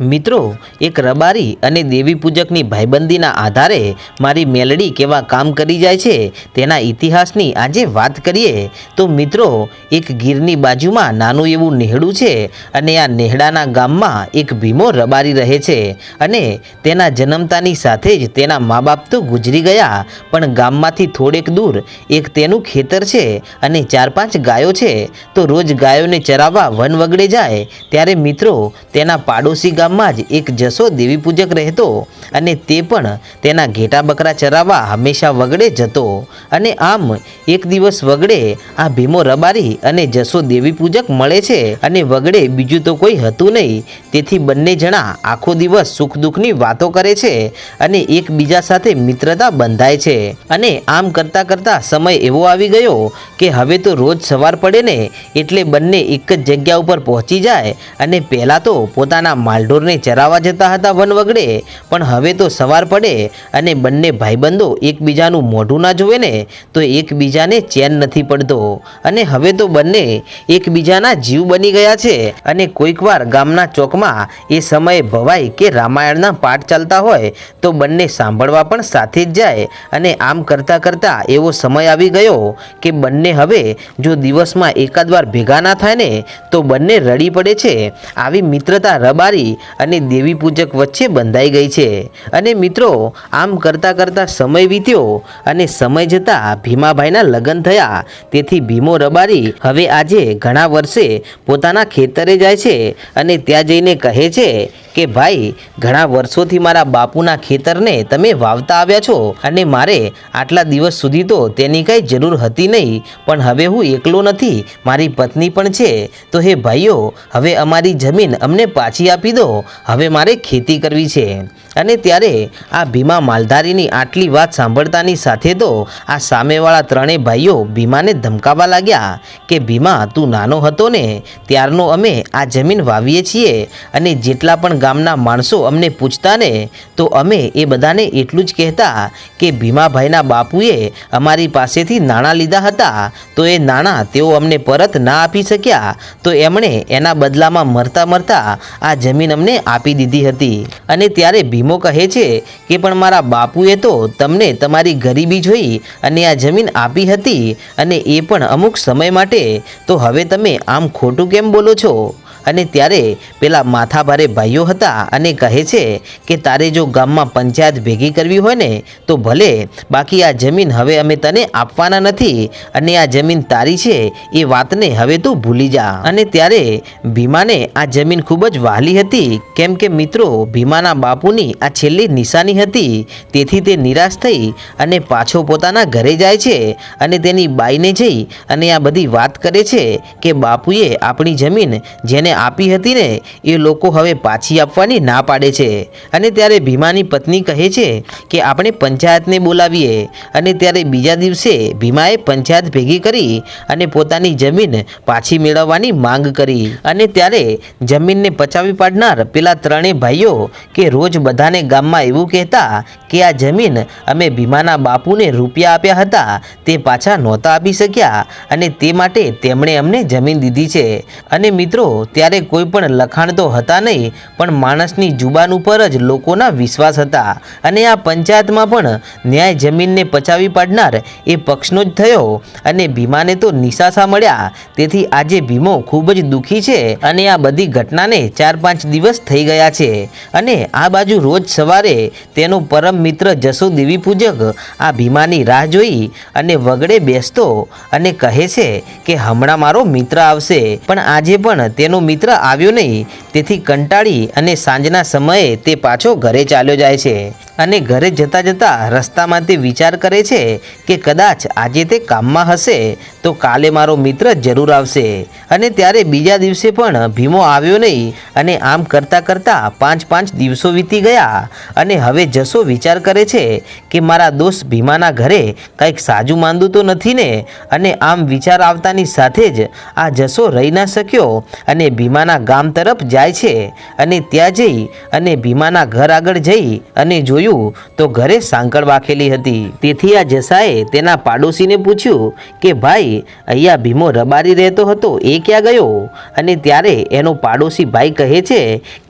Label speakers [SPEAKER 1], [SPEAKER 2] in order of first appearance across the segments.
[SPEAKER 1] મિત્રો, એક રબારી અને દેવી પૂજકની ભાઈબંધીના આધારે મારી મેલડી કેવા કામ કરી જાય છે તેના ઇતિહાસની આજે વાત કરીએ, તો મિત્રો, એક ગીરની બાજુમાં નાનું એવું નેહડું છે અને આ નેહડાના ગામમાં એક ભીમો રબારી રહે છે અને તેના જન્મતાની સાથે જ તેના મા બાપ તો ગુજરી ગયા, પણ ગામમાંથી થોડેક દૂર એક તેનું ખેતર છે અને ચાર પાંચ ગાયો છે, તો રોજ ગાયોને ચરાવવા વન વગડે જાય, ત્યારે મિત્રો, તેના પાડોશી ગામમાં જ એક જસો દેવી પૂજક રહેતો અને તે પણ તેના ઘેટા બકરા ચરાવવા હંમેશા વગડે જતો અને આમ એક દિવસ વગડે આ ભીમો રબારી અને જસો દેવી પૂજક મળે છે અને વગડે બીજું તો કોઈ હતું નહીં. તેથી બંને જણા આખો દિવસ સુખ દુઃખની વાતો કરે છે અને એકબીજા સાથે મિત્રતા બંધાય છે. અને આમ કરતાં કરતાં સમય એવો આવી ગયો કે હવે તો રોજ સવાર પડે ને એટલે બંને એક જ જગ્યા ઉપર પહોંચી જાય અને પહેલાં તો પોતાના માલઢોરને ચરાવવા જતા હતા વન વગડે પણ હવે તો સવાર પડે અને બંને ભાઈબંધો એકબીજાનું મોઢું ના જોવે ને, તો એકબીજાને ચેન નથી પડતો. અને હવે તો બંને એકબીજાના જીવ બની ગયા છે અને કોઈક વાર ગામના ચોકમાં એ સમયે ભવાઈ કે રામાયણના પાઠ ચાલતા હોય, તો બંને સાંભળવા પણ સાથે જ જાય. અને આમ કરતાં કરતાં એવો સમય આવી ગયો કે બંને હવે જો દિવસમાં એકાદ વાર ભેગા ના થાય ને, તો બંને રડી પડે છે. આવી મિત્રતા રબારી અને દેવી પૂજક વચ્ચે બંધાઈ ગઈ છે. અને મિત્રો, આમ કરતાં કરતાં સમય વીત્યો અને સમય જતાં ભીમાભાઈના લગ્ન થયા. તેથી ભીમો રબારી હવે આજે ઘણા વર્ષે પોતાના ખેતરે જાય છે અને ત્યાં જઈને કહે છે કે ભાઈ, ઘણા વર્ષોથી મારા બાપુના ખેતરને તમે વાવતા આવ્યા છો અને મારે આટલા દિવસ સુધી તો તેની કંઈ જરૂર હતી નહીં, પણ હવે હું એકલો નથી, મારી પત્ની પણ છે. તો હે ભાઈઓ, હવે અમારી જમીન અમને પાછી આપી દો, હવે મારે ખેતી કરવી છે. અને ત્યારે આ ભીમા માલધારીની આટલી વાત સાંભળતાની સાથે તો આ સામેવાળા ત્રણેય ભાઈઓ ભીમાને ધમકાવવા લાગ્યા કે, ભીમા, તું નાનો હતો ને, ત્યારનો અમે આ જમીન વાવીએ છીએ અને જેટલા પણ ગામના માણસો અમને પૂછતા ને, તો અમે એ બધાને એટલું જ કહેતા કે ભીમાભાઈના બાપુએ અમારી પાસેથી નાણાં લીધા હતા, તો એ નાણાં તેઓ અમને પરત ના આપી શક્યા, તો એમણે એના બદલામાં મરતા મરતા આ જમીન અમને આપી દીધી હતી. અને ત્યારે ભીમો કહે છે કે પણ મારા બાપુએ તો તમને તમારી ગરીબી જોઈ અને આ જમીન આપી હતી અને એ પણ અમુક સમય માટે. તો હવે તમે આમ ખોટું કેમ બોલો છો? અને ત્યારે પેલા માથાભારે ભાઈઓ હતા અને કહે છે કે, તારે જો ગામમાં પંચાયત ભેગી કરવી હોય ને, તો ભલે, બાકી આ જમીન હવે અમે તને આપવાના નથી અને આ જમીન તારી છે, એ વાતને હવે તું ભૂલી જા. અને ત્યારે ભીમાને આ જમીન ખૂબ જ વહાલી હતી. કેમ કે મિત્રો, ભીમાના બાપુની આ છેલ્લી નિશાની હતી. તેથી તે નિરાશ થઈ અને પાછો પોતાના ઘરે જાય છે અને તેની બાઈને જઈ અને આ બધી વાત કરે છે કે, બાપુએ આપણી જમીન જેને આપી હતી ને, એ લોકો હવે પાછી આપવાની ના પાડે છે. અને ત્યારે ભીમાની પત્ની કહે છે કે, આપણે પંચાયતને બોલાવીએ. અને ત્યારે બીજા દિવસે ભીમાએ પંચાયત ભેગી કરી અને પોતાની જમીન પાછી મેળવવાની માંગ કરી. અને ત્યારે જમીનને પચાવી પાડનાર પેલા ત્રણેય ભાઈઓ કે રોજ બધાને ગામમાં એવું કહેતા કે, આ જમીન અમે ભીમાના બાપુને રૂપિયા આપ્યા હતા, તે પાછા નહોતા આપી શક્યા અને તે માટે તેમણે અમને જમીન દીધી છે. અને મિત્રો ત્યારે કોઈ પણ લખાણ તો હતા નહીં, પણ માણસની જુબાન ઉપર જ લોકોના વિશ્વાસ હતા. અને આ પંચાયતમાં પણ ન્યાય જમીનને પચાવી પાડનાર એ પક્ષનો જ થયો અને ભીમાને તો નિશાસા મળ્યા. તેથી આજે ભીમો ખૂબ જ દુઃખી છે અને આ બધી ઘટનાને ચાર પાંચ દિવસ થઈ ગયા છે. અને આ બાજુ રોજ સવારે તેનો પરમ મિત્ર જસો દેવી પૂજક આ ભીમાની રાહ જોઈ અને વગડે બેસતો અને કહે છે કે હમણાં મારો મિત્ર આવશે. પણ આજે પણ તેનો મિત્ર આવ્યો નહીં, તેથી કંટાળી અને સાંજના સમયે તે પાછો ઘરે ચાલ્યો જાય છે અને ઘરે જતાં જતાં રસ્તામાં તે વિચાર કરે છે કે કદાચ આજે તે કામમાં હશે તો કાલે મારો મિત્ર જરૂર આવશે અને ત્યારે બીજા દિવસે પણ ભીમો આવ્યો નહીં અને આમ કરતાં કરતાં પાંચ પાંચ દિવસો વીતી ગયા અને હવે જસો વિચાર કરે છે કે મારા દોસ્ત ભીમાના ઘરે કંઈક સાજું માંદું તો નથી ને? અને આમ વિચાર આવતાની સાથે જ આ જસો રહી ના શક્યો અને ભીમાના ગામ તરફ જાય છે અને ત્યાં જઈ અને ભીમાના ઘર આગળ જઈ અને જોયું તો ઘરે સાંકળ વાખેલી હતી. તેથી આ જસાએ તેના પાડોશીને પૂછ્યું કે, ભાઈ, અહીંયા ભીમો રબારી રહેતો હતો, એ ક્યાં ગયો? અને ત્યારે એનો પાડોશી ભાઈ કહે છે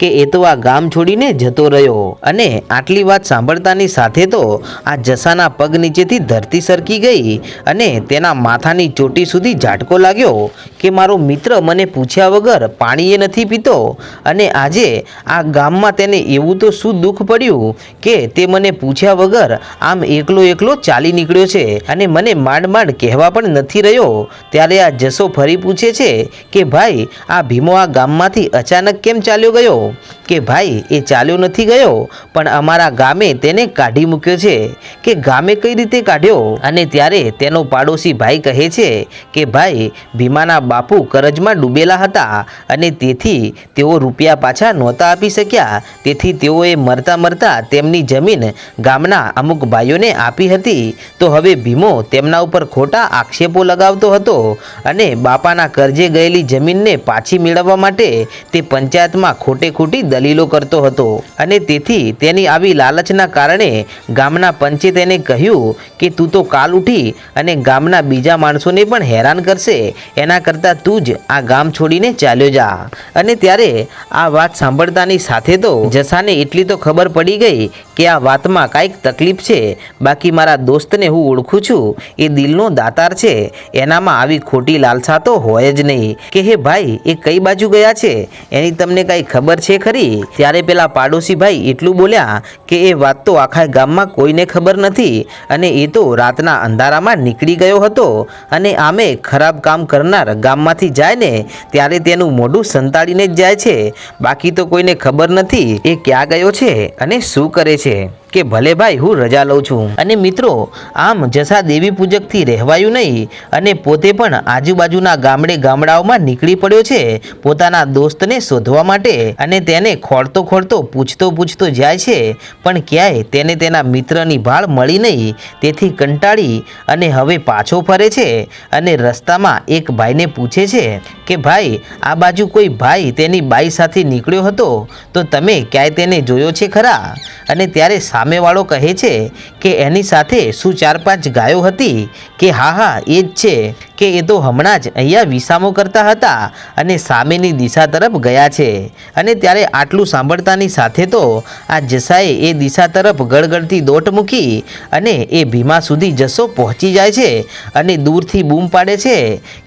[SPEAKER 1] કે, એ તો આ ગામ છોડીને જતો રહ્યો. અને આટલી વાત સાંભળતાની સાથે તો આ જસાના પગ નીચેથી ધરતી સરકી ગઈ અને તેના માથાની ચોટી સુધી ઝાટકો લાગ્યો કે, મારો મિત્ર મને પૂછ્યા વગર પાણી એ નથી પીતો અને આજે આ ગામમાં તેને એવું તો શું દુઃખ પડ્યું કે તે મને પૂછ્યા વગર આમ એકલો એકલો ચાલી નીકળ્યો છે અને મને માંડ માંડ કહેવા પણ નથી રહ્યો. ત્યારે આ જસો ફરી પૂછે છે કે ભાઈ, આ ભીમો આ ગામમાંથી અચાનક કેમ ચાલ્યો ગયો? કે ભાઈ, એ ચાલ્યો નથી ગયો, પણ અમારા ગામે તેને કાઢી મૂક્યો છે. કે ગામે કઈ રીતે કાઢ્યો? અને ત્યારે તેનો પાડોશી ભાઈ કહે છે કે ભાઈ, ભીમાના બાપુ કરજમાં ડૂબેલા હતા. અને તેથી તેઓ રૂપિયા પાછા નહોતા આપી શક્યા. તેથી તેઓએ મરતા મરતા તેમની જમીન ગામના અમુક ભાઈઓને આપી હતી. તો હવે ભીમો તેમના ઉપર ખોટા આક્ષેપો લગાવતો હતો અને બાપાના કરજે ગયેલી જમીનને પાછી મેળવવા માટે તે પંચાયતમાં ખોટે ખોટી દલીલો કરતો હતો. અને તેથી તેની આવી લાલચના કારણે ગામના પંચે તેને કહ્યું કે, તું તો કાલ ઉઠી અને ગામના બીજા માણસોને પણ હેરાન કરશે. એના કરતાં તું જ આ ગામ છોડીને ચાલ્યો જા. અને ત્યારે આ વાત સાંભળતાની સાથે તો જસાને એટલી તો ખબર પડી ગઈ કે આ વાતમાં કાંઈક તકલીફ છે. બાકી મારા દોસ્તને હું ઓળખું છું. એ દિલનો દાતાર છે. એનામાં આવી ખોટી લાલસા તો હોય જ નહીં. કે હે ભાઈ, એ કઈ બાજુ ગયા છે? એની તમને કાંઈ ખબર છે ખરી? ત્યારે પેલા પાડોશી ભાઈ એટલું બોલ્યા કે એ વાત તો આખા ગામમાં કોઈને ખબર નથી. અને એ તો રાતના અંધારામાં નીકળી ગયો હતો. અને આમે ખરાબ કામ કરનાર ગામમાંથી જાય ને, ત્યારે તેનું મોઢું સંતાડીને જ જાય છે. બાકી તો કોઈને ખબર નથી એ ક્યાં ગયો છે અને શું કરે છે. કે ભલે ભાઈ, હું રજા લઉં છું. અને મિત્રો, આમ જસા દેવી પૂજકથી રહેવાયું નહીં અને પોતે પણ આજુબાજુના ગામડે ગામડાઓમાં નીકળી પડ્યો છે પોતાના દોસ્તને શોધવા માટે અને તેને ખોળતો ખોળતો પૂછતો પૂછતો જાય છે, પણ ક્યાંય તેને તેના મિત્રની ભાળ મળી નહીં. તેથી કંટાળી અને હવે પાછો ફરે છે અને રસ્તામાં એક ભાઈને પૂછે છે કે, ભાઈ, આ બાજુ કોઈ ભાઈ તેની બાઈ સાથે નીકળ્યો હતો? તો તમે ક્યાંય તેને જોયો છે ખરા? અને ત્યારે સામેવાળો કહે છે કે એની સાથે શું ચાર પાંચ ગાયો હતી કે હા હા, એ જ છે. કે એ તો હમણાં જ અહીંયા વિસામો કરતા હતા અને સામેની દિશા તરફ ગયા છે. અને ત્યારે આટલું સાંભળતાની સાથે તો આ જસાએ એ દિશા તરફ ગળગળતી દોટ મૂકી અને એ ભીમા સુધી જસો પહોંચી જાય છે અને દૂરથી બૂમ પાડે છે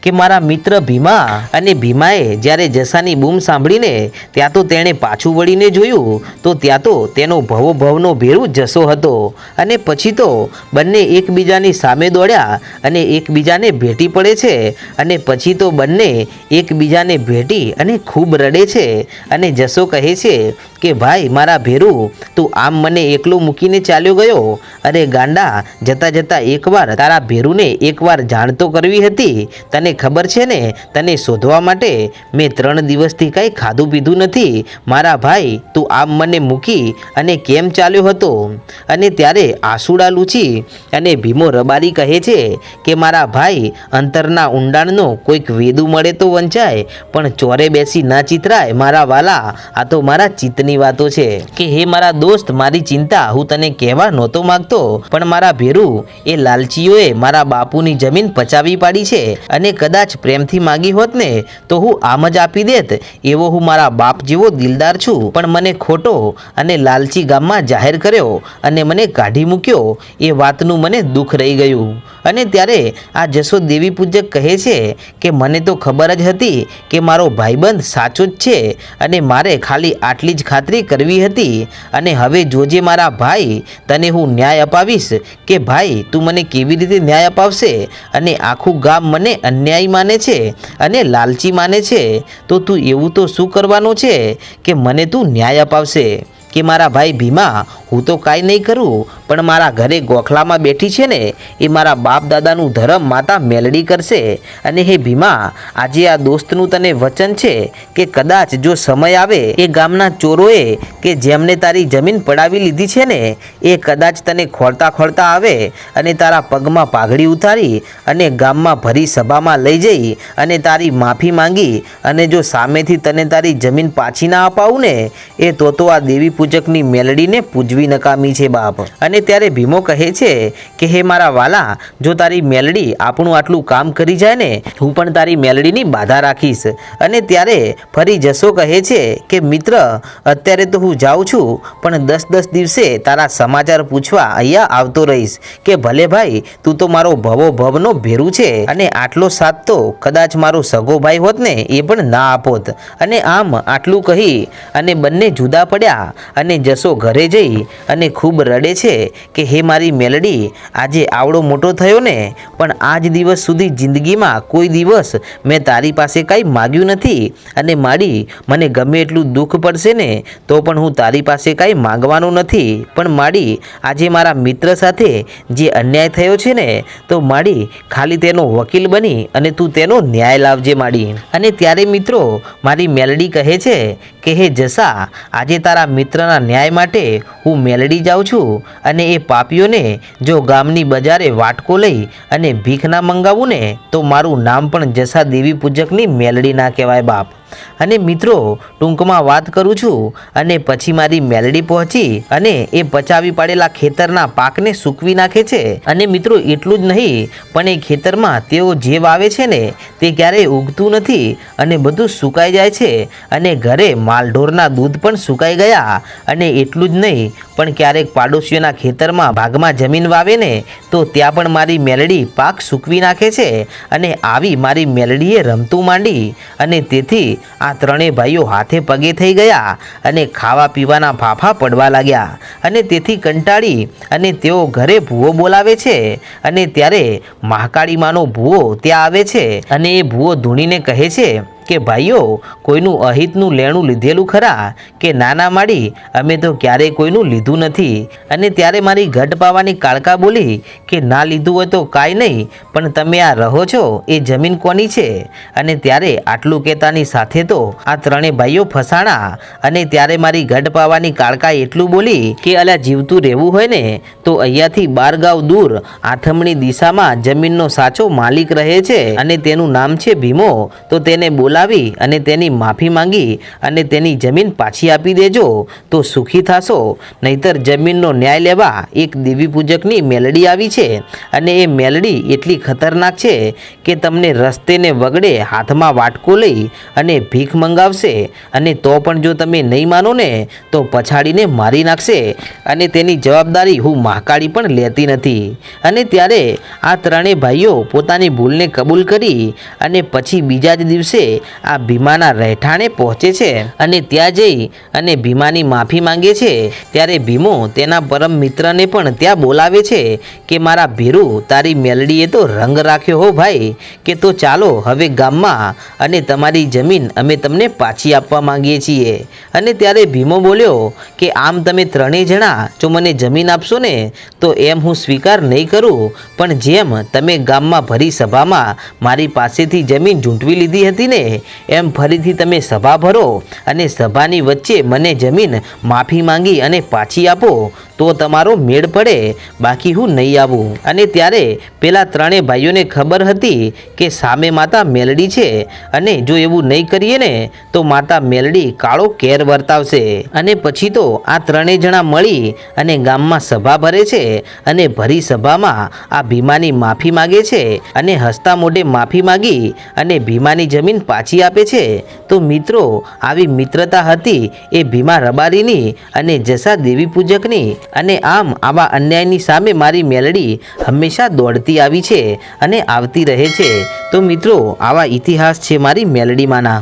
[SPEAKER 1] કે મારા મિત્ર ભીમા અને ભીમાએ જ્યારે જસાની બૂમ સાંભળીને ત્યાં તો તેણે પાછું વળીને જોયું તો ત્યાં તો તેનો ભવો ભવનો ભેરું જસો હતો. અને પછી તો બંને એકબીજાની સામે દોડ્યા અને એકબીજાને ભેટી પડે છે અને પછી તો બંને એકબીજાને ભેટી અને ખૂબ રડે છે અને જસો કહે છે કે, ભાઈ, મારા ભેરું, તું આમ મને એકલો મૂકીને ચાલ્યો ગયો? અરે ગાંડા, જતા જતા એકવાર તારા ભેરુને એકવાર જાણ તો કરવી હતી. તને ખબર છે ને, તને શોધવા માટે મેં ત્રણ દિવસથી કાંઈ ખાધું પીધું નથી. મારા ભાઈ, તું આમ મને મૂકી અને કેમ ચાલ્યો હતો? અને ત્યારે આસુડા લૂછી અને ભીમો રબારી કહે છે કે, મારા ભાઈ અંતરના ઊંડાણનો કોઈક વેદુ મળે તો વંચાય, પણ ચોરે બેસી ના ચિતરાય મારા વાલા. આ તો મારા ચિત્તની વાતો છે. કે હે મારા દોસ્ત, મારી ચિંતા, હું તને કહેવા નહોતો માંગતો, પણ મારા ભેરું, એ લાલચીઓએ મારા બાપુની જમીન પચાવી પાડી છે અને કદાચ પ્રેમથી માગી હોત ને, તો હું આમ જ આપી દેત. એવો હું મારા બાપ જેવો દિલદાર છું. પણ મને ખોટો અને લાલચી ગામમાં જાહેર કર્યો અને મને કાઢી મૂક્યો. એ વાતનું મને દુઃખ રહી ગયું. અને ત્યારે આ જશો દેવી પૂજક કહે છે કે મને તો ખબર જ હતી કે મારો ભાઈબંધ સાચો જ છે અને મારે ખાલી આટલી જ ખાતરી કરવી હતી. અને હવે જોજે મારા ભાઈ, તને હું ન્યાય અપાવીશ કે ભાઈ, તું મને કેવી રીતે ન્યાય અપાવશે? અને આખું ગામ મને અન્યાયી માને છે અને લાલચી માને છે. તો તું એવું તો શું કરવાનું છે કે મને તું ન્યાય અપાવશે? કે મારા ભાઈ ભીમા હું તો કાંઈ નહીં કરું, પણ મારા ઘરે ગોખલામાં બેઠી છે ને, એ મારા બાપ દાદાનું ધરમ માતા મેલડી કરશે. અને હે ભીમા, આજે આ દોસ્તનું તને વચન છે કે કદાચ જો સમય આવે, એ ગામના ચોરોએ કે જેમને તારી જમીન પડાવી લીધી છે ને, એ કદાચ તને ખોળતા ખોળતા આવે અને તારા પગમાં પાઘડી ઉતારી અને ગામમાં ભરી સભામાં લઈ જઈ અને તારી માફી માંગી અને જો સામેથી તને તારી જમીન પાછી ના અપાવું ને, એ તો તો આ દેવી પૂજકની મેલડીને પૂજવી નકામી છે બાપ. અને ત્યારે ભીમો કહે છે કે, હે મારા વાલા, જો તારી મેલડી આપણું આટલું કામ કરી જાય ને, હું પણ તારી મેલડીની બાધા રાખીશ. અને ત્યારે ફરી જસો કહે છે કે, મિત્ર, અત્યારે તો હું જાઉં છું, પણ દસ દસ દિવસે તારા સમાચાર પૂછવા અહીંયા આવતો રહીશ કે, ભલે ભાઈ, તું તો મારો ભવો ભવનો ભેરું છે, અને આટલો સાથ તો કદાચ મારો સગો ભાઈ હોત ને, એ પણ ના આપોત. અને આમ આટલું કહી અને બંને જુદા પડ્યા અને જસો ઘરે જઈ અને ખૂબ રડે છે કે, હે મારી મેલડી, આજે આવડો મોટો થયો ને, પણ આજ દિવસ સુધી જિંદગીમાં કોઈ દિવસ મેં તારી પાસે કાંઈ માગ્યું નથી અને માડી મને ગમે એટલું દુઃખ પડશે ને, તો પણ હું તારી પાસે કાંઈ માંગવાનું નથી. પણ માડી આજે મારા મિત્ર સાથે જે અન્યાય થયો છે ને, તો માડી ખાલી તેનો વકીલ બની અને તું તેનો ન્યાય લાવજે માડી. અને ત્યારે મિત્રો, મારી મેલડી કહે છે કે, હે જસા, આજે તારા મિત્રના ન્યાય માટે હું મેલડી જાઉં છું અને એ પાપીઓને જો ગામની બજારે વાટકો લઈ અને ભીખ ના મંગાવું ને તો મારું નામ પણ જસા દેવી પૂજકની મેલડી ના કહેવાય બાપ. અને મિત્રો, ટૂંકમાં વાત કરું છું અને પછી મારી મેલડી પહોંચી અને એ પચાવી પાડેલા ખેતરના પાકને સૂકવી નાખે છે. અને મિત્રો, એટલું જ નહીં, પણ એ ખેતરમાં તેઓ જે વાવે છે ને, તે ક્યારેય ઉગતું નથી અને બધું સુકાઈ જાય છે. અને ઘરે માલઢોરના દૂધ પણ સુકાઈ ગયા અને એટલું જ નહીં, પણ ક્યારેક પાડોશીઓના ખેતરમાં ભાગમાં જમીન વાવે ને, તો ત્યાં પણ મારી મેલડી પાક સૂકવી નાખે છે. અને આવી મારી મેલડીએ રમતું માંડી અને તેથી આ ત્રણેય ભાઈઓ હાથે પગે થઈ ગયા અને ખાવા પીવાના ફાફા પડવા લાગ્યા. અને તેથી કંટાળી અને તેઓ ઘરે ભૂવો બોલાવે છે અને ત્યારે મહાકાળી માનો ભૂવો ત્યાં આવે છે અને એ ભૂવો ધૂણીને કહે છે કે ભાઈઓ, કોઈનું અહિતનું લેણું લીધેલું ખરા કે નાના માડી, અમે તો ક્યારેય કોઈનું લીધું નથી. અને ત્યારે મારી ઘટ પાવાની કાળકા બોલી કે ના લીધું હોય તો કાંઈ નહીં, પણ તમે આ રહો છો, એ જમીન કોની છે? અને ત્યારે આટલું કહેતાની સાથે તો આ ત્રણેય ભાઈઓ ફસાણા. અને ત્યારે મારી ઘટ પાવાની કાળકા એટલું બોલી કે અલા જીવતું રહેવું હોય ને, તો અહીંયાથી બાર ગાંવ દૂર, આથમણી દિશામાં જમીનનો સાચો માલિક રહે છે. અને તેનું નામ છે ભીમો, તો તેને બોલાવી અને તેની માફી માંગી અને તેની જમીન પાછી આપી દેજો, તો સુખી થશો. નહીતર જમીનનો ન્યાય લેવા એક દેવી પૂજકની મેલડી આવી છે અને એ મેલડી એટલી ખતરનાક છે કે તમને રસ્તેને વગડે હાથમાં વાટકો લઈ અને ભીખ મંગાવશે અને તો પણ જો તમે નહીં માનો ને તો પછાડીને મારી નાખશે અને તેની જવાબદારી હું મહાકાળી પણ લેતી નથી. અને ત્યારે આ ત્રણેય ભાઈઓ પોતાની ભૂલને કબૂલ કરી અને પછી બીજા જ દિવસે આ ભીમાના રહેઠાણે પહોંચે છે. અને ત્યાં જઈ અને ભીમાની માફી માંગે છે. ત્યારે ભીમો તેના પરમ મિત્રને પણ ત્યાં બોલાવે છે કે, મારા ભીરુ, તારી મેલડીએ તો રંગ રાખ્યો હો ભાઈ, કે તો ચાલો હવે ગામમાં અને તમારી જમીન અમે તમને પાછી આપવા માંગીએ છીએ. અને ત્યારે ભીમો બોલ્યો કે, આમ તમે ત્રણેય જણા જો મને જમીન આપશો ને, તો એમ હું સ્વીકાર નહીં કરું. પણ જેમ તમે ગામમાં ભરી સભામાં મારી પાસેથી જમીન ઝૂંટવી લીધી હતી ને એમ ફરીથી તમે સભા ભરો અને સભાની વચ્ચે મને જમીન માફી માંગી અને પાછી આપો. તો તમારો મેળ પડે, બાકી હું નહીં આવું. અને ત્યારે પેલા ત્રણેય ભાઈઓને ખબર હતી કે સામે માતા મેલડી છે. અને જો એવું નહીં કરીએ ને, તો માતા મેલડી કાળો કેર વર્તાવશે. અને પછી તો આ ત્રણેય જણા મળી અને ગામમાં સભા ભરે છે. અને ભરી સભામાં આ ભીમાની માફી માગે છે. અને હસતા મોઢે માફી માગી અને ભીમાની જમીન પાછી આપે છે. તો મિત્રો, આવી મિત્રતા હતી એ ભીમા રબારીની અને જસા દેવી પૂજકની અને આમ આવા અન્યાયની સામે મારી મેલડી હંમેશા દોડતી આવી છે અને આવતી રહે છે. તો મિત્રો, આવા ઇતિહાસ છે મારી મેલડીમાંના.